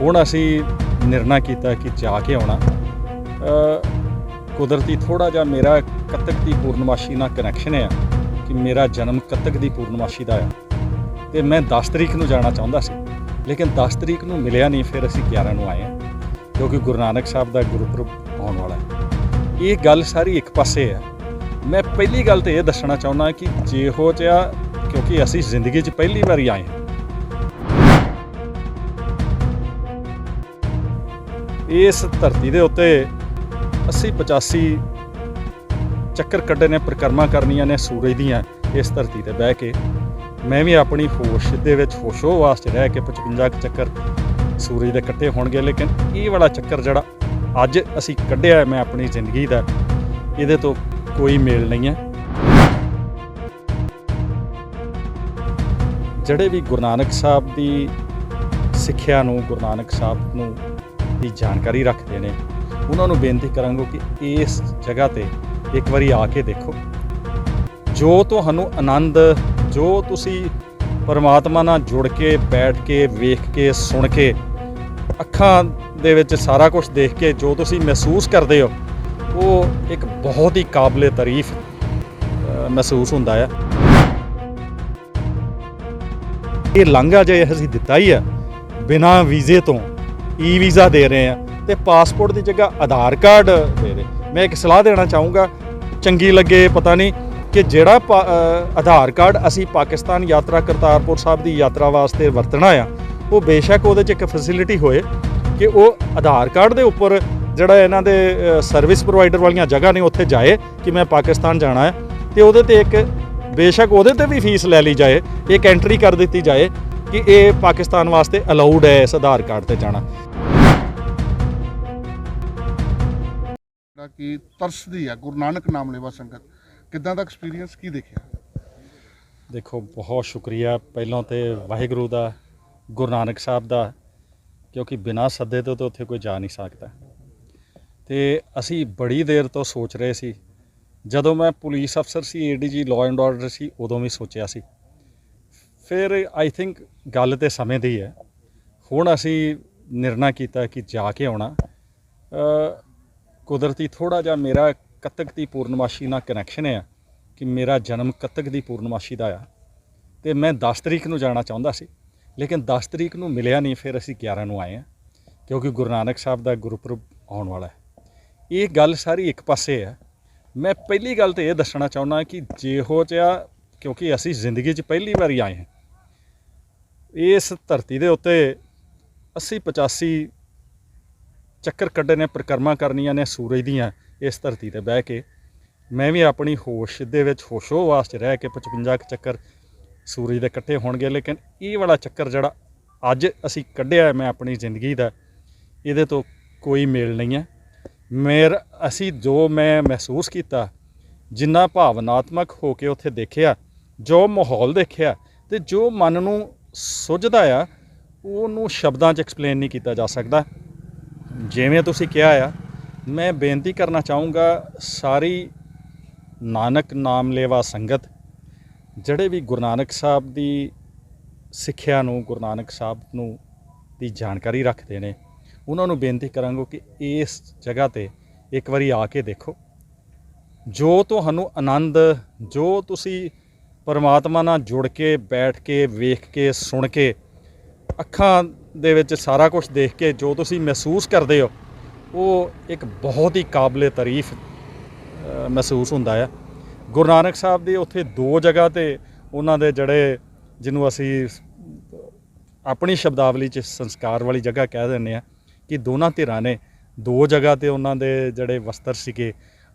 ਹੁਣ ਅਸੀਂ ਨਿਰਣਾ ਕੀਤਾ ਕਿ ਜਾ ਕੇ ਆਉਣਾ। ਕੁਦਰਤੀ ਥੋੜਾ ਜਿਹਾ ਮੇਰਾ ਕੱਤਕ ਦੀ ਪੂਰਨਮਾਸ਼ੀ ਨਾਲ ਕਨੈਕਸ਼ਨ ਹੈ ਕਿ ਮੇਰਾ ਜਨਮ ਕੱਤਕ ਦੀ ਪੂਰਨਮਾਸ਼ੀ ਦਾ ਆ। ਤੇ ਮੈਂ 10 ਤਰੀਕ ਨੂੰ ਜਾਣਾ ਚਾਹੁੰਦਾ ਸੀ, ਲੇਕਿਨ 10 ਤਰੀਕ ਨੂੰ ਮਿਲਿਆ ਨਹੀਂ, ਫਿਰ ਅਸੀਂ 11 ਨੂੰ ਆਏ ਹਾਂ, ਕਿਉਂਕਿ ਗੁਰੂ ਨਾਨਕ ਸਾਹਿਬ ਦਾ ਗੁਰਪੁਰਬ ਆਉਣ ਵਾਲਾ ਹੈ। ਇਹ ਗੱਲ ਸਾਰੀ ਇੱਕ ਪਾਸੇ ਹੈ ਮੈਂ ਪਹਿਲੀ ਗੱਲ ਤੇ ਇਹ ਦੱਸਣਾ ਚਾਹੁੰਦਾ ਕਿ ਜਿਹੋ ਜਿਹਾ, ਕਿਉਂਕਿ ਅਸੀਂ ਜ਼ਿੰਦਗੀ 'ਚ ਪਹਿਲੀ ਵਾਰੀ ਆਏ ਹਾਂ ਇਸ ਧਰਤੀ ਦੇ ਉੱਤੇ 80 85 ਚੱਕਰ ਕੱਢੇ ਨੇ, ਪ੍ਰਕਰਮਾ ਕਰਨੀਆਂ ਨੇ, ਸੂਰਜ ਦੀਆਂ ਇਸ ਧਰਤੀ ਤੇ ਬਹਿ ਕੇ। ਮੈਂ ਵੀ ਆਪਣੀ ਹੋਸ਼ ਦੇ ਵਿੱਚ, ਹੋਸ਼ੋ ਵਾਸਤੇ ਰਹਿ ਕੇ 55 ਕੁ ਚੱਕਰ ਸੂਰਜ ਦੇ ਕੱਟੇ ਹੋਣਗੇ, ਲੇਕਿਨ ਇਹ ਵਾਲਾ ਚੱਕਰ ਜਿਹੜਾ ਅੱਜ ਅਸੀਂ ਕੱਢਿਆ ਮੈਂ ਆਪਣੀ ਜ਼ਿੰਦਗੀ ਦਾ, ਇਹਦੇ ਤੋਂ ਕੋਈ ਮੇਲ ਨਹੀਂ ਹੈ। ਜਿਹੜੇ ਵੀ ਗੁਰੂ ਨਾਨਕ ਸਾਹਿਬ ਦੀ ਸਿੱਖਿਆ ਨੂੰ, ਗੁਰੂ ਨਾਨਕ ਸਾਹਿਬ ਨੂੰ ਦੀ ਜਾਣਕਾਰੀ ਰੱਖਦੇ ਨੇ। ਉਹਨਾਂ ਨੂੰ ਬੇਨਤੀ ਕਰਾਂਗੇ ਕਿ ਇਸ ਜਗ੍ਹਾ ਤੇ ਇੱਕ ਵਾਰੀ ਆ ਕੇ ਦੇਖੋ। ਜੋ ਤੁਹਾਨੂੰ ਆਨੰਦ, ਜੋ ਤੁਸੀਂ ਪਰਮਾਤਮਾ ਨਾਲ ਜੁੜ ਕੇ, ਬੈਠ ਕੇ, ਵੇਖ ਕੇ, ਸੁਣ ਕੇ, ਅੱਖਾਂ ਦੇ ਵਿੱਚ ਸਾਰਾ ਕੁਝ ਦੇਖ ਕੇ ਜੋ ਤੁਸੀਂ ਮਹਿਸੂਸ ਕਰਦੇ ਹੋ, ਉਹ ਇੱਕ ਬਹੁਤ ਹੀ ਕਾਬਲੇ ਤਾਰੀਫ ਮਹਿਸੂਸ ਹੁੰਦਾ ਹੈ ਇਹ ਲਾਂਘਾ ਜੇ ਅਸੀਂ ਦਿੱਤਾ ਹੀ ਆ, ਬਿਨਾ ਵੀਜ਼ੇ ਤੋਂ ਈ ਵੀਜ਼ਾ ਦੇ ਰਹੇ ਆ ਤੇ ਪਾਸਪੋਰਟ ਦੀ ਜਗ੍ਹਾ ਆਧਾਰ ਕਾਰਡ ਦੇ ਰਹੇ। ਮੈਂ ਇੱਕ ਸਲਾਹ ਦੇਣਾ ਚਾਹੂੰਗਾ, ਚੰਗੀ ਲੱਗੇ ਪਤਾ ਨਹੀਂ ਕਿ ਜਿਹੜਾ ਪਾ- ਆਧਾਰ ਕਾਰਡ ਅਸੀਂ ਪਾਕਿਸਤਾਨ ਯਾਤਰਾ ਕਰਤਾਰਪੁਰ ਸਾਹਿਬ ਦੀ ਯਾਤਰਾ ਵਾਸਤੇ ਵਰਤਣਾ ਆ, ਉਹ ਬੇਸ਼ੱਕ ਉਹਦੇ 'ਚ ਇੱਕ ਫੈਸਿਲਿਟੀ ਹੋਏ ਕਿ ਉਹ ਆਧਾਰ ਕਾਰਡ ਦੇ ਉੱਪਰ ਜਿਹੜਾ ਇਹਨਾਂ ਦੇ ਸਰਵਿਸ ਪ੍ਰੋਵਾਈਡਰ ਵਾਲੀਆਂ ਜਗ੍ਹਾ ਨੇ ਉੱਥੇ ਜਾਏ ਕਿ ਮੈਂ ਪਾਕਿਸਤਾਨ ਜਾਣਾ ਹੈ ਤੇ ਉਹਦੇ ਤੇ ਇੱਕ ਬੇਸ਼ੱਕ ਉਹਦੇ ਤੇ ਵੀ ਫੀਸ ਲੈ ਲਈ ਜਾਏ, ਇੱਕ ਐਂਟਰੀ ਕਰ ਦਿੱਤੀ ਜਾਏ ਕਿ ਇਹ ਪਾਕਿਸਤਾਨ ਵਾਸਤੇ ਅਲਾਉਡ ਹੈ ਇਸ ਆਧਾਰ ਕਾਰਡ ਤੇ ਜਾਣਾ। ਕਿ ਤਰਸਦੀ ਆ ਗੁਰੂ ਨਾਨਕ ਨਾਮ ਲੈਵਾ ਸੰਗਤ। ਕਿੱਦਾਂ ਦਾ ਐਕਸਪੀਰੀਅੰਸ ਕੀ ਦੇਖਿਆ? ਦੇਖੋ ਬਹੁਤ ਸ਼ੁਕਰੀਆ ਪਹਿਲਾਂ ਤੇ ਵਾਹਿਗੁਰੂ ਦਾ ਗੁਰੂ ਨਾਨਕ ਸਾਹਿਬ ਦਾ ਕਿਉਂਕਿ ਬਿਨਾਂ ਸੱਦੇ ਤੋਂ ਤਾਂ ਉੱਥੇ ਕੋਈ ਜਾ ਨਹੀਂ ਸਕਦਾ। ਤੇ ਅਸੀਂ ਬੜੀ ਦੇਰ ਤੋਂ ਸੋਚ ਰਹੇ ਸੀ। ਜਦੋਂ ਮੈਂ ਪੁਲਿਸ ਅਫਸਰ ਸੀ ਏਡੀਜੀ ਲਾਅ ਐਂਡ ਆਰਡਰ ਸੀ ਉਦੋਂ ਵੀ ਸੋਚਿਆ ਸੀ। ਫਿਰ ਆਈ ਥਿੰਕ ਗੱਲ ਤੇ ਸਮੇਂ ਦੀ ਹੈ। ਹੁਣ ਅਸੀਂ ਨਿਰਣਾ ਕੀਤਾ ਕਿ ਜਾ ਕੇ ਆਉਣਾ। ਕੁਦਰਤੀ ਥੋੜਾ ਜਿਹਾ ਮੇਰਾ ਕੱਤਕ ਦੀ ਪੂਰਨਮਾਸ਼ੀ ਨਾਲ ਕਨੈਕਸ਼ਨ ਹੈ ਕਿ ਮੇਰਾ ਜਨਮ ਕੱਤਕ ਦੀ ਪੂਰਨਮਾਸ਼ੀ ਦਾ ਆ। ਤੇ ਮੈਂ 10 ਤਰੀਕ ਨੂੰ ਜਾਣਾ ਚਾਹੁੰਦਾ ਸੀ, ਲੇਕਿਨ 10 ਤਰੀਕ ਨੂੰ ਮਿਲਿਆ ਨਹੀਂ, ਫਿਰ ਅਸੀਂ 11 ਨੂੰ ਆਏ ਹਾਂ ਕਿਉਂਕਿ ਗੁਰੂ ਨਾਨਕ ਸਾਹਿਬ ਦਾ ਗੁਰਪੁਰਬ ਆਉਣ ਵਾਲਾ ਹੈ। ਇਹ ਗੱਲ ਸਾਰੀ ਇੱਕ ਪਾਸੇ ਹੈ। ਮੈਂ ਪਹਿਲੀ ਗੱਲ ਤੇ ਇਹ ਦੱਸਣਾ ਚਾਹੁੰਦਾ ਕਿ ਜਿਹੋ ਜਿਹਾ, ਕਿਉਂਕਿ ਅਸੀਂ ਜ਼ਿੰਦਗੀ 'ਚ ਪਹਿਲੀ ਵਾਰੀ ਆਏ ਹਾਂ ਇਸ ਧਰਤੀ ਦੇ ਉੱਤੇ 80 85 ਚੱਕਰ ਕੱਢੇ ਨੇ, ਪ੍ਰਕਰਮਾ ਕਰਨੀਆਂ ਨੇ, ਸੂਰਜ ਦੀਆਂ ਇਸ ਧਰਤੀ ਤੇ ਬਹਿ ਕੇ। ਮੈਂ ਵੀ ਆਪਣੀ ਹੋਸ਼ ਦੇ ਵਿੱਚ, ਹੋਸ਼ੋ ਵਾਸਤੇ ਰਹਿ ਕੇ 55 ਕੁ ਚੱਕਰ ਸੂਰਜ ਦੇ ਇਕੱਠੇ ਹੋਣਗੇ, ਲੇਕਿਨ ਇਹ ਵਾਲਾ ਚੱਕਰ ਜਿਹੜਾ ਅੱਜ ਅਸੀਂ ਕੱਢਿਆ ਮੈਂ ਆਪਣੀ ਜ਼ਿੰਦਗੀ ਦਾ, ਇਹਦੇ ਤੋਂ ਕੋਈ ਮੇਲ ਨਹੀਂ ਹੈ। ਮੇਰ, ਅਸੀਂ ਜੋ ਮੈਂ ਮਹਿਸੂਸ ਕੀਤਾ, ਜਿੰਨਾ ਭਾਵਨਾਤਮਕ ਹੋ ਕੇ ਉੱਥੇ ਦੇਖਿਆ, ਜੋ ਮਾਹੌਲ ਦੇਖਿਆ ਤੇ ਜੋ ਮਨ ਨੂੰ ਸੁੱਝਦਾ ਆ, ਉਹਨੂੰ ਸ਼ਬਦਾਂ 'ਚ ਐਕਸਪਲੇਨ ਨਹੀਂ ਕੀਤਾ ਜਾ ਸਕਦਾ। ਜਿਵੇਂ ਤੁਸੀਂ ਕਿਹਾ ਆ, ਮੈਂ ਬੇਨਤੀ ਕਰਨਾ ਚਾਹੂੰਗਾ ਸਾਰੀ ਨਾਨਕ ਨਾਮ ਲੇਵਾ ਸੰਗਤ, ਜਿਹੜੇ ਵੀ ਗੁਰੂ ਨਾਨਕ ਸਾਹਿਬ ਦੀ ਸਿੱਖਿਆ ਨੂੰ, ਗੁਰੂ ਨਾਨਕ ਸਾਹਿਬ ਨੂੰ ਦੀ ਜਾਣਕਾਰੀ ਰੱਖਦੇ ਨੇ, ਉਹਨਾਂ ਨੂੰ ਬੇਨਤੀ ਕਰਾਂਗਾ ਕਿ ਇਸ ਜਗ੍ਹਾ ਤੇ ਇੱਕ ਵਾਰੀ ਆ ਕੇ ਦੇਖੋ। ਜੋ ਤੁਹਾਨੂੰ ਆਨੰਦ, ਜੋ ਤੁਸੀਂ ਪਰਮਾਤਮਾ ਨਾਲ ਜੁੜ ਕੇ, ਬੈਠ ਕੇ, ਵੇਖ ਕੇ, ਸੁਣ ਕੇ, ਅੱਖਾਂ ਦੇ ਵਿੱਚ ਸਾਰਾ ਕੁਝ ਦੇਖ ਕੇ ਜੋ ਤੁਸੀਂ ਮਹਿਸੂਸ ਕਰਦੇ ਹੋ, ਉਹ ਇੱਕ ਬਹੁਤ ਹੀ ਕਾਬਲੇ ਤਾਰੀਫ ਮਹਿਸੂਸ ਹੁੰਦਾ ਆ। ਗੁਰੂ ਨਾਨਕ ਸਾਹਿਬ ਦੇ ਉੱਥੇ ਦੋ ਜਗ੍ਹਾ ਤੇ ਉਹਨਾਂ ਦੇ ਜਿਹੜੇ ਜਿਹਨੂੰ ਅਸੀਂ ਆਪਣੀ ਸ਼ਬਦਾਵਲੀ 'ਚ ਸੰਸਕਾਰ ਵਾਲੀ ਜਗ੍ਹਾ ਕਹਿ ਦਿੰਦੇ ਆ ਕਿ ਦੋਨਾਂ ਧਿਰਾਂ ਨੇ ਦੋ ਜਗ੍ਹਾ ਤੇ ਉਹਨਾਂ ਦੇ ਜਿਹੜੇ ਵਸਤਰ ਸੀਗੇ,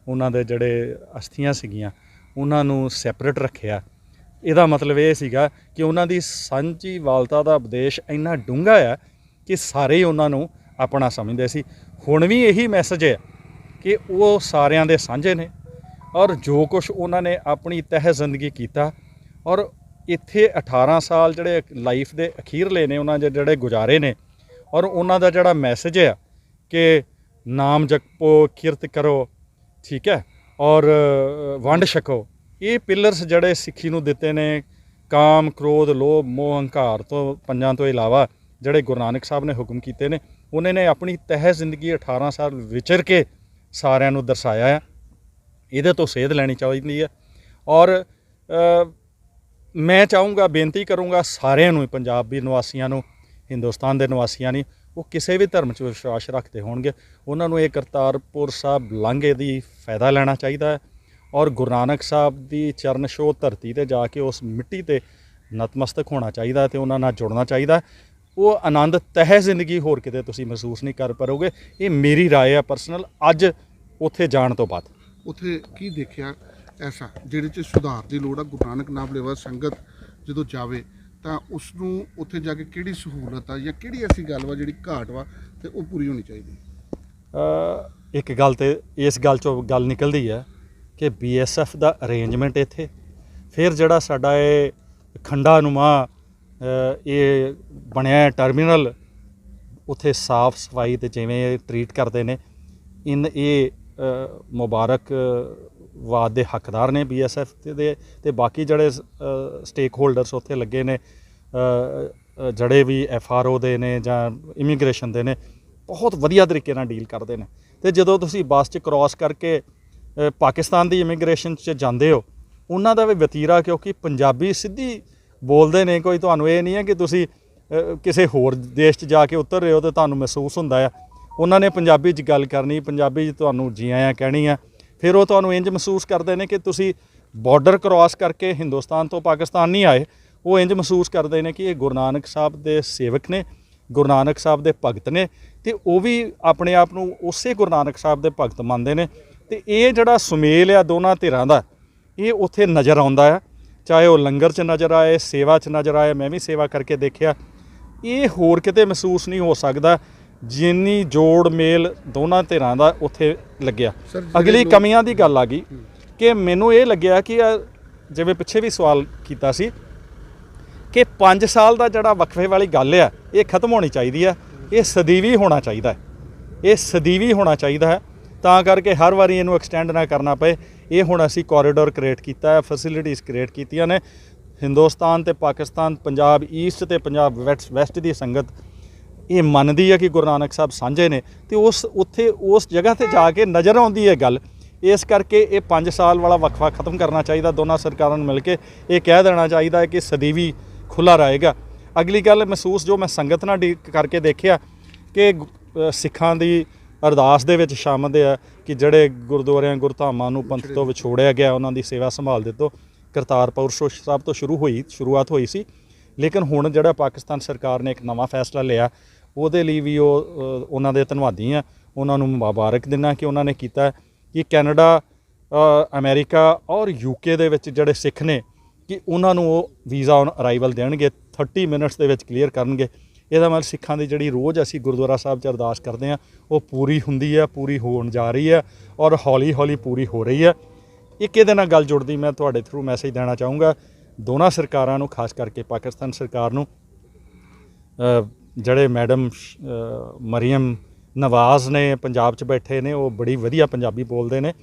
ਉਹਨਾਂ ਦੇ ਜਿਹੜੇ ਅਸਥੀਆਂ ਸੀਗੀਆਂ, ਉਹਨਾਂ ਨੂੰ ਸੈਪਰੇਟ ਰੱਖਿਆ। ਇਹਦਾ ਮਤਲਬ ਇਹ ਸੀਗਾ ਕਿ ਉਹਨਾਂ ਦੀ ਸਾਂਝੀ ਵਾਲਤਾ ਦਾ ਉਪਦੇਸ਼ ਇੰਨਾ ਡੂੰਘਾ ਆ ਕਿ ਸਾਰੇ ਉਹਨਾਂ ਨੂੰ ਆਪਣਾ ਸਮਝਦੇ ਸੀ। ਹੁਣ ਵੀ ਇਹੀ ਮੈਸੇਜ ਹੈ ਕਿ ਉਹ ਸਾਰਿਆਂ ਦੇ ਸਾਂਝੇ ਨੇ ਔਰ ਜੋ ਕੁਝ ਉਹਨਾਂ ਨੇ ਆਪਣੀ ਤਹਿ ਜ਼ਿੰਦਗੀ ਕੀਤਾ ਔਰ ਇੱਥੇ 18 ਸਾਲ ਜਿਹੜੇ ਲਾਈਫ ਦੇ ਅਖੀਰਲੇ ਨੇ, ਉਹਨਾਂ ਦੇ ਜਿਹੜੇ ਗੁਜ਼ਾਰੇ ਨੇ ਔਰ ਉਹਨਾਂ ਦਾ ਜਿਹੜਾ ਮੈਸੇਜ ਹੈ ਕਿ ਨਾਮ ਜਪੋ, ਕਿਰਤ ਕਰੋ, ਠੀਕ ਹੈ, ਔਰ ਵੰਡ ਛਕੋ ਇਹ ਪਿਲਰਸ ਜਿਹੜੇ ਸਿੱਖੀ ਨੂੰ ਦਿੱਤੇ ਨੇ ਕਾਮ, ਕ੍ਰੋਧ, ਲੋਭ, ਮੋਹ, ਹੰਕਾਰ ਤੋਂ ਪੰਜਾਂ ਤੋਂ ਇਲਾਵਾ ਜਿਹੜੇ ਗੁਰੂ ਨਾਨਕ ਸਾਹਿਬ ਨੇ ਹੁਕਮ ਕੀਤੇ ਨੇ, ਉਹਨਾਂ ਨੇ ਆਪਣੀ ਤਹਿ ਜ਼ਿੰਦਗੀ 18 ਸਾਲ ਵਿਚਰ ਕੇ ਸਾਰਿਆਂ ਨੂੰ ਦਰਸਾਇਆ ਆ। ਇਹਦੇ ਤੋਂ ਸੇਧ ਲੈਣੀ ਚਾਹੀਦੀ ਹੈ ਔਰ ਮੈਂ ਚਾਹੂੰਗਾ, ਬੇਨਤੀ ਕਰੂੰਗਾ ਸਾਰਿਆਂ ਨੂੰ, ਪੰਜਾਬ ਪੰਜਾਬੀ ਨਿਵਾਸੀਆਂ ਨੂੰ, ਹਿੰਦੁਸਤਾਨ ਦੇ ਨਿਵਾਸੀਆਂ ਨੇ, ਉਹ ਕਿਸੇ ਵੀ ਧਰਮ 'ਚ ਵਿਸ਼ਵਾਸ ਰੱਖਦੇ ਹੋਣਗੇ, ਉਹਨਾਂ ਨੂੰ ਇਹ ਕਰਤਾਰਪੁਰ ਸਾਹਿਬ ਲਾਂਘੇ ਦੀ ਫਾਇਦਾ ਲੈਣਾ ਚਾਹੀਦਾ ਹੈ। ਔਰ ਗੁਰੂ ਨਾਨਕ ਸਾਹਿਬ ਦੀ ਚਰਨ ਛੋਹ ਧਰਤੀ ਤੇ ਜਾ ਕੇ ਉਸ ਮਿੱਟੀ ਤੇ ਨਤਮਸਤਕ ਹੋਣਾ ਚਾਹੀਦਾ ਤੇ ਉਹਨਾਂ ਨਾਲ ਜੁੜਨਾ ਚਾਹੀਦਾ ਉਹ ਆਨੰਦ ਤਹਿ ਜ਼ਿੰਦਗੀ ਹੋਰ ਕਿਤੇ ਤੁਸੀਂ ਮਹਿਸੂਸ ਨਹੀਂ ਕਰ ਪਾਓਗੇ ਇਹ ਮੇਰੀ رائے ਹੈ ਪਰਸਨਲ ਅੱਜ ਉੱਥੇ ਜਾਣ ਤੋਂ ਬਾਅਦ ਉੱਥੇ ਕੀ ਦੇਖਿਆ ਐਸਾ ਜਿਹੜੇ 'ਚ ਸੁਧਾਰ ਦੀ ਲੋੜ ਆ ਗੁਰੂ ਨਾਨਕ ਨਾਮ ਲੈਵਾ ਸੰਗਤ ਜਦੋਂ ਜਾਵੇ ਤਾਂ ਉਸ ਨੂੰ ਉੱਥੇ ਜਾ ਕੇ ਕਿਹੜੀ ਸਹੂਲਤ ਆ ਜਾਂ ਕਿਹੜੀ ਐਸੀ ਗੱਲ ਵਾ ਜਿਹੜੀ ਘਾਟ ਵਾ ਤੇ ਉਹ ਪੂਰੀ ਹੋਣੀ ਚਾਹੀਦੀ ਅ, ਇੱਕ ਗੱਲ ਤੇ ਇਸ ਗੱਲ ਚੋਂ ਗੱਲ ਨਿਕਲਦੀ ਹੈ ਕਿ ਬੀਐਸਐਫ ਦਾ ਅਰੇਂਜਮੈਂਟ ਇੱਥੇ। ਫਿਰ ਜਿਹੜਾ ਸਾਡਾ ਇਹ ਖੰਡਾ ਨੁਮਾ ਇਹ ਬਣਿਆ ਟਰਮੀਨਲ ਉੱਥੇ ਸਾਫ਼ ਸਫ਼ਾਈ ਤੇ ਜਿਵੇਂ ਇਹ ਟਰੀਟ ਕਰਦੇ ਨੇ। ਇਨ ਇਹ ਅ, ਮੁਬਾਰਕ ਵਾਦ ਦੇ ਹੱਕਦਾਰ ਨੇ ਬੀਐਸਐਫ ਦੇ ਤੇ ਬਾਕੀ ਜਿਹੜੇ ਸਟੇਕ ਹੋਲਡਰਸ ਉੱਥੇ ਲੱਗੇ ਨੇ ਅ, ਅ, ਜਿਹੜੇ ਵੀ ਐਫਆਰਓ ਦੇ ਨੇ ਜਾਂ ਇਮੀਗ੍ਰੇਸ਼ਨ ਦੇ ਨੇ ਬਹੁਤ ਵਧੀਆ ਤਰੀਕੇ ਨਾਲ ਡੀਲ ਕਰਦੇ ਨੇ। ਤੇ ਜਦੋਂ ਤੁਸੀਂ ਬੱਸ 'ਚ ਕ੍ਰਾਸ ਕਰਕੇ ਪਾਕਿਸਤਾਨ ਦੀ ਇਮੀਗ੍ਰੇਸ਼ਨ 'ਚ ਜਾਂਦੇ ਹੋ, ਉਹਨਾਂ ਦਾ ਵੀ ਵਤੀਰਾ ਕਿਉਂਕਿ ਪੰਜਾਬੀ ਸਿੱਧੀ ਬੋਲਦੇ ਨੇ, ਕੋਈ ਤੁਹਾਨੂੰ ਇਹ ਨਹੀਂ ਹੈ ਕਿ ਤੁਸੀਂ ਕਿਸੇ ਹੋਰ ਦੇਸ਼ 'ਚ ਜਾ ਕੇ ਉਤਰ ਰਹੇ ਹੋ ਤੇ ਤੁਹਾਨੂੰ ਮਹਿਸੂਸ ਹੁੰਦਾ ਆ। ਉਹਨਾਂ ਨੇ ਪੰਜਾਬੀ 'ਚ ਗੱਲ ਕਰਨੀ, ਪੰਜਾਬੀ 'ਚ ਤੁਹਾਨੂੰ ਜੀ ਆਇਆਂ ਕਹਿਣੀ ਆ ਫਿਰ ਉਹ ਤੁਹਾਨੂੰ ਇੰਜ ਮਹਿਸੂਸ ਕਰਦੇ ਨੇ ਕਿ ਤੁਸੀਂ ਬਾਰਡਰ ਕ੍ਰਾਸ ਕਰਕੇ ਹਿੰਦੁਸਤਾਨ ਤੋਂ ਪਾਕਿਸਤਾਨ ਨਹੀਂ ਆਏ। ਉਹ ਇੰਜ ਮਹਿਸੂਸ ਕਰਦੇ ਨੇ ਕਿ ਇਹ ਗੁਰੂ ਨਾਨਕ ਸਾਹਿਬ ਦੇ ਸੇਵਕ ਨੇ, ਗੁਰੂ ਨਾਨਕ ਸਾਹਿਬ ਦੇ ਭਗਤ ਨੇ ਤੇ ਉਹ ਵੀ ਆਪਣੇ ਆਪ ਨੂੰ ਉਸੇ ਗੁਰੂ ਨਾਨਕ ਸਾਹਿਬ ਦੇ ਭਗਤ ਮੰਨਦੇ ਨੇ। ਤੇ ਇਹ ਜਿਹੜਾ ਸੁਮੇਲ ਆ ਦੋਨਾਂ ਧਿਰਾਂ ਦਾ ਇਹ ਉੱਥੇ ਨਜ਼ਰ ਆਉਂਦਾ ਆ। ਚਾਹੇ ਉਹ ਲੰਗਰ 'ਚ ਨਜ਼ਰ ਆਏ ਸੇਵਾ 'ਚ ਨਜ਼ਰ ਆਏ ਮੈਂ ਵੀ ਸੇਵਾ ਕਰਕੇ ਦੇਖਿਆ। ਇਹ ਹੋਰ ਕਿਤੇ ਮਹਿਸੂਸ ਨਹੀਂ ਹੋ ਸਕਦਾ ਜਿੰਨੀ ਜੋੜ ਮੇਲ ਦੋਨਾਂ ਧਿਰਾਂ ਦਾ ਉੱਥੇ ਲੱਗਿਆ। ਅਗਲੀ ਕਮੀਆਂ ਦੀ ਗੱਲ ਆ ਗਈ ਕਿ ਮੈਨੂੰ ਇਹ ਲੱਗਿਆ ਕਿ ਜਿਵੇਂ ਪਿੱਛੇ ਵੀ ਸਵਾਲ ਕੀਤਾ ਸੀ ਕਿ 5 ਸਾਲ ਦਾ ਜਿਹੜਾ ਵਕਫੇ ਵਾਲੀ ਗੱਲ ਆ ਇਹ ਖਤਮ ਹੋਣੀ ਚਾਹੀਦੀ ਆ। ਇਹ ਸਦੀਵੀ ਹੋਣਾ ਚਾਹੀਦਾ ਹੈ। ਇਹ ਸਦੀਵੀ ਹੋਣਾ ਚਾਹੀਦਾ ਹੈ। ਤਾਂ ਕਰਕੇ ਹਰ ਵਾਰੀ ਇਹਨੂੰ ਐਕਸਟੈਂਡ ਨਾ ਕਰਨਾ ਪਏ। ਇਹ ਹੁਣ ਅਸੀਂ ਕੋਰੀਡੋਰ ਕ੍ਰੀਏਟ ਕੀਤਾ ਹੈ ਫੈਸਿਲਿਟੀਆਂ ਕ੍ਰੀਏਟ ਕੀਤੀਆਂ ਨੇ। ਹਿੰਦੁਸਤਾਨ ਤੇ ਪਾਕਿਸਤਾਨ, ਪੰਜਾਬ ਈਸਟ ਤੇ ਪੰਜਾਬ ਵੈਸਟ ਵੈਸਟ ਦੀ ਸੰਗਤ ਇਹ ਮੰਨਦੀ ਹੈ ਕਿ ਗੁਰੂ ਨਾਨਕ ਸਾਹਿਬ ਸਾਂਝੇ ਨੇ। ਤੇ ਉਸ, ਉੱਥੇ ਉਸ ਜਗ੍ਹਾ ਤੇ ਜਾ ਕੇ ਨਜ਼ਰ ਆਉਂਦੀ ਹੈ ਗੱਲ। ਇਸ ਕਰਕੇ ਇਹ 5 ਸਾਲ ਵਾਲਾ ਵਕਫਾ ਖਤਮ ਕਰਨਾ ਚਾਹੀਦਾ, ਦੋਨਾਂ ਸਰਕਾਰਾਂ ਨੂੰ ਮਿਲ ਕੇ ਇਹ ਕਹਿ ਦੇਣਾ ਚਾਹੀਦਾ ਹੈ ਕਿ ਸਦੀਵੀ ਖੁੱਲਾ ਰਹੇਗਾ। ਅਗਲੀ ਗੱਲ ਮਹਿਸੂਸ ਜੋ ਮੈਂ ਸੰਗਤ ਨਾਲ ਡੀ ਕਰਕੇ ਦੇਖਿਆ ਕਿ ਗੁ- ਸਿੱਖਾਂ ਦੀ ਅਰਦਾਸ ਦੇ ਵਿੱਚ ਸ਼ਾਮਲ ਆ ਕਿ ਜਿਹੜੇ ਗੁਰਦੁਆਰਿਆਂ ਗੁਰਧਾਮਾਂ ਨੂੰ ਪੰਥ ਤੋਂ ਵਿਛੋੜਿਆ ਗਿਆ ਉਹਨਾਂ ਦੀ ਸੇਵਾ ਸੰਭਾਲ ਦਿੱਤੋ। ਕਰਤਾਰਪੁਰ ਸ਼ੋ- ਸਾਹਿਬ ਤੋਂ ਸ਼ੁਰੂ ਹੋਈ ਸ਼ੁਰੂਆਤ ਹੋਈ ਸੀ। ਲੇਕਿਨ ਹੁਣ ਜਿਹੜਾ ਪਾਕਿਸਤਾਨ ਸਰਕਾਰ ਨੇ ਇੱਕ ਨਵਾਂ ਫੈਸਲਾ ਲਿਆ ਉਹਦੇ ਲਈ ਵੀ ਉਹ ਉਹਨਾਂ ਦੇ ਧੰਨਵਾਦੀ ਆ। ਉਹਨਾਂ ਨੂੰ ਮੁਬਾਰਕ ਦਿੰਦਾ ਕਿ ਉਹਨਾਂ ਨੇ ਕੀਤਾ ਕਿ ਕੈਨੇਡਾ ਅ, ਅਮਰੀਕਾ ਔਰ ਯੂਕੇ ਦੇ ਵਿੱਚ ਜਿਹੜੇ ਸਿੱਖ ਨੇ ਕਿ ਉਹਨਾਂ ਨੂੰ ਉਹ ਵੀਜ਼ਾ ਔਨ ਅਰਾਈਵਲ ਦੇਣਗੇ 30 ਮਿੰਟਸ ਦੇ ਵਿੱਚ ਕਲੀਅਰ ਕਰਨਗੇ। ਇਹਦਾ ਮਤਲਬ ਸਿੱਖਾਂ ਦੀ ਜਿਹੜੀ ਰੋਜ਼ ਅਸੀਂ ਗੁਰਦੁਆਰਾ ਸਾਹਿਬ 'ਚ ਅਰਦਾਸ ਕਰਦੇ ਆ ਉਹ ਪੂਰੀ ਹੁੰਦੀ ਹੈ, ਪੂਰੀ ਹੋਣ ਜਾ ਰਹੀ ਹੈ ਔਰ ਹੌਲੀ ਹੌਲੀ ਪੂਰੀ ਹੋ ਰਹੀ ਹੈ। ਇੱਕ ਇਹਦੇ ਨਾਲ ਗੱਲ ਜੁੜਦੀ, ਮੈਂ ਤੁਹਾਡੇ ਥਰੂ ਮੈਸੇਜ ਦੇਣਾ ਚਾਹੂੰਗਾ। ਦੋਨਾਂ ਸਰਕਾਰਾਂ ਨੂੰ, ਖਾਸ ਕਰਕੇ ਪਾਕਿਸਤਾਨ ਸਰਕਾਰ ਨੂੰ ਜਿਹੜੇ ਮੈਡਮ ਸ਼- ਮਰੀਮ ਨਵਾਜ਼ ਨੇ, ਪੰਜਾਬ 'ਚ ਬੈਠੇ ਨੇ, ਉਹ ਬੜੀ ਵਧੀਆ ਪੰਜਾਬੀ ਬੋਲਦੇ ਨੇ।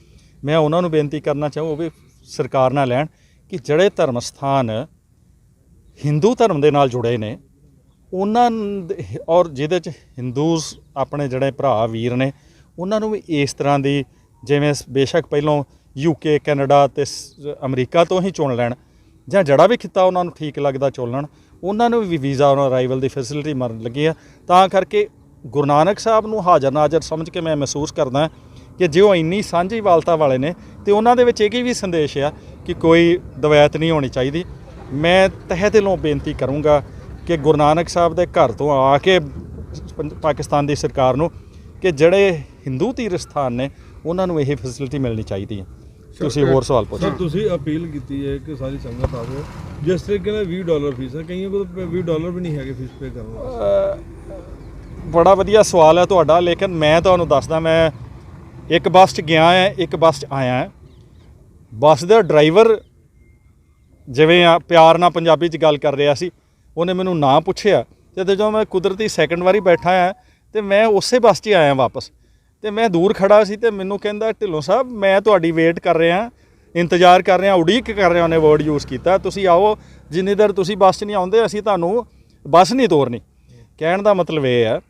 ਮੈਂ ਉਹਨਾਂ ਨੂੰ ਬੇਨਤੀ ਕਰਨਾ ਚਾਹੂੰ, ਉਹ ਵੀ ਸਰਕਾਰ ਨਾਲ ਲੈਣ, ਕਿ ਜਿਹੜੇ ਧਰਮ ਸਥਾਨ ਹਿੰਦੂ ਧਰਮ ਦੇ ਨਾਲ ਜੁੜੇ ਨੇ ਉਹਨਾਂ ਦੇ- ਔਰ ਜਿਹਦੇ 'ਚ ਹਿੰਦੂਸ ਆਪਣੇ ਜਿਹੜੇ ਭਰਾ ਵੀਰ ਨੇ, ਉਹਨਾਂ ਨੂੰ ਵੀ ਇਸ ਤਰ੍ਹਾਂ ਦੀ ਜਿਵੇਂ ਸ- ਬੇਸ਼ੱਕ ਪਹਿਲਾਂ ਯੂਕੇ ਕੈਨੇਡਾ ਤੇ ਸ- ਅਮਰੀਕਾ ਤੋਂ ਹੀ ਚੁਣ ਲੈਣ, ਜਾਂ ਜਿਹੜਾ ਵੀ ਖਿੱਤਾ ਉਹਨਾਂ ਨੂੰ ਠੀਕ ਲੱਗਦਾ ਚੁਣਨ ਉਹਨਾਂ ਨੂੰ ਵੀ ਵੀਜ਼ਾ ਔਨ ਅਰਾਈਵਲ ਦੀ ਫੈਸਿਲਿਟੀ ਮਰਨ ਲੱਗੀ ਆ। ਤਾਂ ਕਰਕੇ ਗੁਰੂ ਨਾਨਕ ਸਾਹਿਬ ਨੂੰ ਹਾਜ਼ਰ ਨਾਜ਼ਰ ਸਮਝ ਕੇ ਮੈਂ ਮਹਿਸੂਸ ਕਰਦਾ ਕਿ ਜੇ ਉਹ ਇੰਨੀ ਸਾਂਝੀ ਵਾਲਤਾ ਵਾਲੇ ਨੇ, ਤੇ ਉਹਨਾਂ ਦੇ ਵਿੱਚ ਇਹ ਵੀ ਸੰਦੇਸ਼ ਆ ਕਿ ਕੋਈ ਦਵੈਤ ਨਹੀਂ ਹੋਣੀ ਚਾਹੀਦੀ। ਮੈਂ ਤਹਿ ਦਿਲੋਂ ਬੇਨਤੀ ਕਰੂੰਗਾ ਕਿ ਗੁਰੂ ਨਾਨਕ ਸਾਹਿਬ ਦੇ ਘਰ ਤੋਂ ਆ ਕੇ ਪਾਕਿਸਤਾਨ ਦੀ ਸਰਕਾਰ ਨੂੰ ਕਿ ਜਿਹੜੇ ਹਿੰਦੂ ਤੀਰਥ ਸਥਾਨ ਨੇ ਉਹਨਾਂ ਨੂੰ ਇਹ ਫੈਸਿਲਿਟੀ ਮਿਲਣੀ ਚਾਹੀਦੀ ਹੈ। ਤੁਸੀਂ ਹੋਰ ਸਵਾਲ ਪੁੱਛੋ। ਤੁਸੀਂ ਅਪੀਲ ਕੀਤੀ ਹੈ ਕਿ ਸਾਰੀ ਸੰਗਤ ਆਵੇ। ਜਿਸ ਤਰੀਕੇ ਨਾਲ 20 ਡਾਲਰ ਫੀਸ ਹੈ ਕਈਆਂ ਕੋਲ ਤਾਂ 20 ਡਾਲਰ ਵੀ ਨਹੀਂ ਹੈਗੇ ਫੀਸ ਪੇ ਕਰਨ ਵਾਸਤੇ। ਬੜਾ ਵਧੀਆ ਸਵਾਲ ਹੈ ਤੁਹਾਡਾ ਲੇਕਿਨ ਮੈਂ ਤੁਹਾਨੂੰ ਦੱਸਦਾ ਮੈਂ ਇੱਕ ਬੱਸ 'ਚ ਗਿਆ ਹਾਂ ਇੱਕ ਬੱਸ 'ਚ ਆਇਆ ਹਾਂ। ਬੱਸ ਦਾ ਡਰਾਈਵਰ ਜਿਵੇਂ ਆ ਪਿਆਰ ਨਾਲ ਪੰਜਾਬੀ 'ਚ ਗੱਲ ਕਰ ਰਿਹਾ ਸੀ। ਉਹਨੇ ਮੈਨੂੰ ਨਾਂ ਪੁੱਛਿਆ ਤੇ ਜਦੋਂ ਮੈਂ ਕੁਦਰਤੀ ਸੈਕੰਡ ਵਾਰੀ ਬੈਠਾ ਆ ਤੇ ਮੈਂ ਉਸੇ ਬੱਸ 'ਚ ਹੀ ਆਇਆ ਵਾਪਸ। ਤੇ ਮੈਂ ਦੂਰ ਖੜਾ ਸੀ ਤੇ ਮੈਨੂੰ ਕਹਿੰਦਾ, ਢਿੱਲੋਂ ਸਾਹਿਬ, ਮੈਂ ਤੁਹਾਡੀ ਵੇਟ ਕਰ ਰਿਹਾ, ਇੰਤਜ਼ਾਰ ਕਰ ਰਿਹਾ, ਉਡੀਕ ਕਰ ਰਿਹਾ ਉਹਨੇ ਵਰਡ ਯੂਜ਼ ਕੀਤਾ। ਤੁਸੀਂ ਆਓ, ਜਿੰਨੀ ਦੇਰ ਤੁਸੀਂ ਬੱਸ 'ਚ ਨਹੀਂ ਆਉਂਦੇ, ਅਸੀਂ ਤੁਹਾਨੂੰ ਬੱਸ ਨਹੀਂ ਤੋਰਨੀ। ਕਹਿਣ ਦਾ ਮਤਲਬ ਇਹ ਹੈ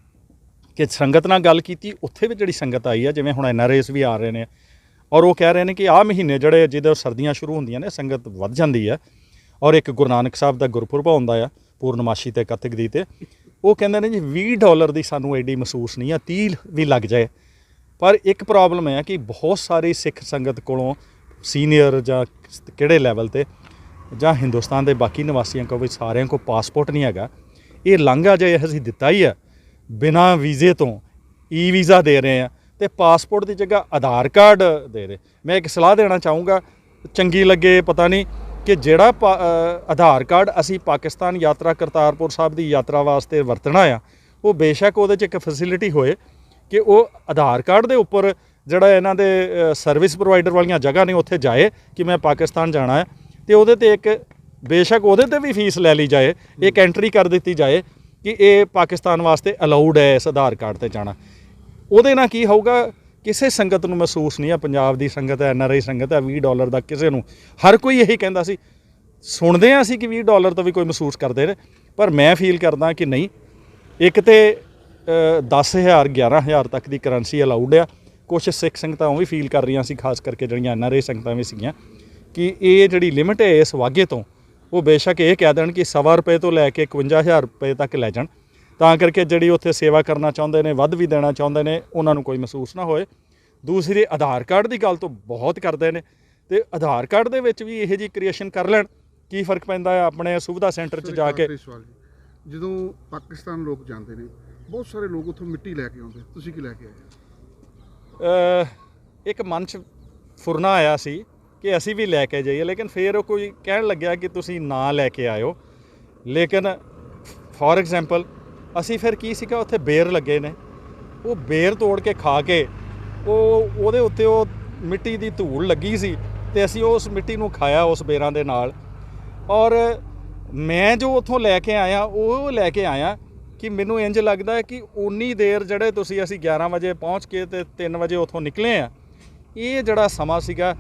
ਕਿ ਸੰਗਤ ਨਾਲ ਗੱਲ ਕੀਤੀ, ਉੱਥੇ ਵੀ ਜਿਹੜੀ ਸੰਗਤ ਆਈ ਆ, ਜਿਵੇਂ ਹੁਣ ਐਨਆਰਐਸ ਵੀ ਆ ਰਹੇ ਨੇ, ਔਰ ਉਹ ਕਹਿ ਰਹੇ ਨੇ ਕਿ ਆਹ ਮਹੀਨੇ ਜਿਹੜੇ ਜਦੋਂ ਸਰਦੀਆਂ ਸ਼ੁਰੂ ਹੁੰਦੀਆਂ ਨੇ, ਸੰਗਤ ਵੱਧ ਜਾਂਦੀ ਆ। ਔਰ ਇੱਕ ਗੁਰੂ ਨਾਨਕ ਸਾਹਿਬ ਦਾ ਗੁਰਪੁਰਬ ਆਉਂਦਾ ਆ ਪੂਰਨਮਾਸ਼ੀ ਤੇ ਕੱਤਕ ਦੀ ਤੇ। ਉਹ ਕਹਿੰਦੇ ਨੇ ਜੀ 20 ਡਾਲਰ ਦੀ ਸਾਨੂੰ ਐਡੀ ਮਹਿਸੂਸ ਨਹੀਂ ਆ 30 ਵੀ ਲੱਗ ਜਾਏ। ਪਰ ਇੱਕ ਪ੍ਰੋਬਲਮ ਹੈ ਕਿ ਬਹੁਤ ਸਾਰੀ ਸਿੱਖ ਸੰਗਤ ਕੋਲੋਂ ਸੀਨੀਅਰ ਜਾਂ ਕਿਹੜੇ ਲੈਵਲ ਤੇ ਜਾਂ ਹਿੰਦੁਸਤਾਨ ਦੇ ਬਾਕੀ ਨਿਵਾਸੀਆਂ ਕੋਲ ਵੀ ਸਾਰਿਆਂ ਕੋਲ ਪਾਸਪੋਰਟ ਨਹੀਂ ਹੈਗਾ। ਇਹ ਲਾਂਘਾ ਜੇ ਅਸੀਂ ਦਿੱਤਾ ਹੀ ਆ। ਬਿਨਾ ਵੀਜ਼ੇ ਤੋਂ ਈ ਵੀਜ਼ਾ ਦੇ ਰਹੇ ਆ ਤੇ ਪਾਸਪੋਰਟ ਦੀ ਜਗ੍ਹਾ ਆਧਾਰ ਕਾਰਡ ਦੇ ਰਹੇ। ਮੈਂ ਇੱਕ ਸਲਾਹ ਦੇਣਾ ਚਾਹੂੰਗਾ, ਚੰਗੀ ਲੱਗੇ, ਪਤਾ ਨਹੀਂ ਕਿ ਜਿਹੜਾ ਪਾ- ਆਧਾਰ ਕਾਰਡ ਅਸੀਂ ਪਾਕਿਸਤਾਨ ਯਾਤਰਾ ਕਰਤਾਰਪੁਰ ਸਾਹਿਬ ਦੀ ਯਾਤਰਾ ਵਾਸਤੇ ਵਰਤਣਾ ਆ, ਉਹ ਬੇਸ਼ੱਕ ਉਹਦੇ 'ਚ ਇੱਕ ਫੈਸਿਲਿਟੀ ਹੋਏ ਕਿ ਉਹ ਆਧਾਰ ਕਾਰਡ ਦੇ ਉੱਪਰ ਜਿਹੜਾ ਇਹਨਾਂ ਦੇ ਸਰਵਿਸ ਪ੍ਰੋਵਾਈਡਰ ਵਾਲੀਆਂ ਜਗ੍ਹਾ ਨੇ ਉੱਥੇ ਜਾਏ ਕਿ ਮੈਂ ਪਾਕਿਸਤਾਨ ਜਾਣਾ ਹੈ ਤੇ ਉਹਦੇ ਤੇ ਇੱਕ ਬੇਸ਼ੱਕ ਉਹਦੇ ਤੇ ਵੀ ਫੀਸ ਲੈ ਲਈ ਜਾਏ, ਇੱਕ ਐਂਟਰੀ ਕਰ ਦਿੱਤੀ ਜਾਏ ਕਿ ਇਹ ਪਾਕਿਸਤਾਨ ਵਾਸਤੇ ਅਲਾਉਡ ਹੈ ਇਸ ਆਧਾਰ ਕਾਰਡ ਤੇ ਜਾਣਾ। ਉਹਦੇ ਨਾਲ ਕੀ ਹੋਊਗਾ ਕਿਸੇ ਸੰਗਤ ਨੂੰ ਮਹਿਸੂਸ ਨਹੀਂ ਆ ਪੰਜਾਬ ਦੀ ਸੰਗਤ ਹੈ ਐਨਆਰਆਈ ਸੰਗਤ ਹੈ 20 ਡਾਲਰ ਦਾ ਕਿਸੇ ਨੂੰ। ਹਰ ਕੋਈ ਇਹੀ ਕਹਿੰਦਾ ਸੀ। ਸੁਣਦੇ ਆ ਅਸੀਂ ਕਿ 20 ਡਾਲਰ ਤੋਂ ਵੀ ਕੋਈ ਮਹਿਸੂਸ ਕਰਦੇ ਨੇ ਪਰ ਮੈਂ ਫੀਲ ਕਰਦਾ ਕਿ ਨਹੀਂ। ਇੱਕ ਤੇ ਅ, 10000 11000 ਤੱਕ ਦੀ ਕਰੰਸੀ ਅਲਾਉਡ ਆ। ਕੁਝ ਸਿੱਖ ਸੰਗਤਾਂ ਉਹ ਵੀ ਫੀਲ ਕਰ ਰਹੀਆਂ ਸੀ ਖਾਸ ਕਰਕੇ ਜਿਹੜੀਆਂ ਐਨਆਰਆਈ ਸੰਗਤਾਂ ਵੀ ਸੀਗੀਆਂ ਕਿ ਇਹ ਜਿਹੜੀ ਲਿਮਿਟ ਹੈ ਇਸ ਵਾਗੇ ਤੋਂ ਉਹ ਬੇਸ਼ੱਕ ਇਹ ਕਹਿ ਦੇਣ ਕਿ ਸਵਾ ਰੁਪਏ ਤੋਂ ਲੈ ਕੇ 51000 ਰੁਪਏ ਤੱਕ ਲੈ ਜਾਣ। ਤਾਂ ਕਰਕੇ ਜਿਹੜੀ ਉੱਥੇ ਸੇਵਾ ਕਰਨਾ ਚਾਹੁੰਦੇ ਨੇ ਵੱਧ ਵੀ ਦੇਣਾ ਚਾਹੁੰਦੇ ਨੇ ਉਹਨਾਂ ਨੂੰ ਕੋਈ ਮਹਿਸੂਸ ਨਾ ਹੋਏ। ਦੂਸਰੀ ਆਧਾਰ ਕਾਰਡ ਦੀ ਗੱਲ ਤੋਂ ਬਹੁਤ ਕਰਦੇ ਨੇ। ਤੇ ਆਧਾਰ ਕਾਰਡ ਦੇ ਵਿੱਚ ਵੀ ਇਹੋ ਜੀ ਕ੍ਰੀਏਸ਼ਨ ਕਰ ਲੈਣ ਕੀ ਫ਼ਰਕ ਪੈਂਦਾ ਹੈ ਆਪਣੇ ਸੁਵਿਧਾ ਸੈਂਟਰ 'ਚ ਜਾ ਕੇ। ਜਦੋਂ ਪਾਕਿਸਤਾਨ ਲੋਕ ਜਾਂਦੇ ਨੇ ਬਹੁਤ ਸਾਰੇ ਲੋਕ ਉੱਥੋਂ ਮਿੱਟੀ ਲੈ ਕੇ ਆਉਂਦੇ। ਤੁਸੀਂ ਕੀ ਲੈ ਕੇ ਆਏ? ਇੱਕ ਮਨ 'ਚ ਫੁਰਨਾ ਆਇਆ ਸੀ ਕਿ ਅਸੀਂ ਵੀ ਲੈ ਕੇ ਜਾਈਏ ਲੇਕਿਨ ਫਿਰ ਉਹ ਕੋਈ ਕਹਿਣ ਲੱਗਿਆ ਕਿ ਤੁਸੀਂ ਨਾ ਲੈ ਕੇ ਆਇਓ। ਲੇਕਿਨ ਫੋਰ ਐਗਜ਼ਾਮਪਲ ਅਸੀਂ ਫਿਰ ਕੀ ਸੀਗਾ, ਉੱਥੇ ਬੇਰ ਲੱਗੇ ਨੇ। ਉਹ ਬੇਰ ਤੋੜ ਕੇ ਖਾ ਕੇ, ਉਹ ਉਹਦੇ ਉੱਤੇ ਉਹ ਮਿੱਟੀ ਦੀ ਧੂੜ ਲੱਗੀ ਸੀ ਤੇ ਅਸੀਂ ਉਸ ਮਿੱਟੀ ਨੂੰ ਖਾਇਆ ਉਸ ਬੇਰਾਂ ਦੇ ਨਾਲ। ਔਰ ਮੈਂ ਜੋ ਉੱਥੋਂ ਲੈ ਕੇ ਆਇਆ, ਉਹ ਲੈ ਕੇ ਆਇਆ ਕਿ ਮੈਨੂੰ ਇੰਜ ਲੱਗਦਾ ਹੈ ਕਿ ਉਨੀ ਦੇਰ ਜਿਹੜੇ ਤੁਸੀਂ ਅਸੀਂ 11 ਵਜੇ ਪਹੁੰਚ ਕੇ ਤੇ 3 ਵਜੇ ਉੱਥੋਂ ਨਿਕਲੇ ਆ, ਇਹ ਜਿਹੜਾ ਸਮਾਂ ਸੀਗਾ,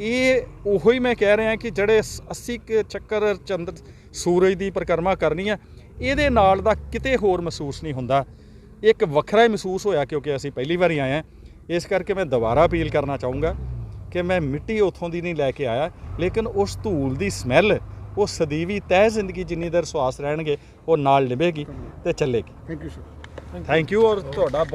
ਇਹ ਉਹੋ ਹੀ ਮੈਂ ਕਹਿ ਰਿਹਾ ਕਿ ਜਿਹੜੇ 80 ਕੁ ਚੱਕਰ ਚੰਦਰ ਸੂਰਜ ਦੀ ਪਰਿਕਰਮਾ ਕਰਨੀ ਆ ਇਹਦੇ ਨਾਲ ਦਾ ਕਿਤੇ ਹੋਰ ਮਹਿਸੂਸ ਨਹੀਂ ਹੁੰਦਾ। ਇੱਕ ਵੱਖਰਾ ਹੀ ਮਹਿਸੂਸ ਹੋਇਆ ਕਿਉਂਕਿ ਅਸੀਂ ਪਹਿਲੀ ਵਾਰੀ ਆਏ ਹਾਂ। ਇਸ ਕਰਕੇ ਮੈਂ ਦੁਬਾਰਾ ਅਪੀਲ ਕਰਨਾ ਚਾਹੂੰਗਾ ਕਿ ਮੈਂ ਮਿੱਟੀ ਉੱਥੋਂ ਦੀ ਨਹੀਂ ਲੈ ਕੇ ਆਇਆ ਲੇਕਿਨ ਉਸ ਧੂਲ ਦੀ ਸਮੈਲ ਉਹ ਸਦੀਵੀ ਤਹਿ ਜ਼ਿੰਦਗੀ ਜਿੰਨੀ ਦੇਰ ਸਵਾਸ ਰਹਿਣਗੇ ਉਹ ਨਾਲ ਨਿਭੇਗੀ ਤੇ ਚੱਲੇਗੀ। Thank you sir thank you ਔਰ ਤੁਹਾਡਾ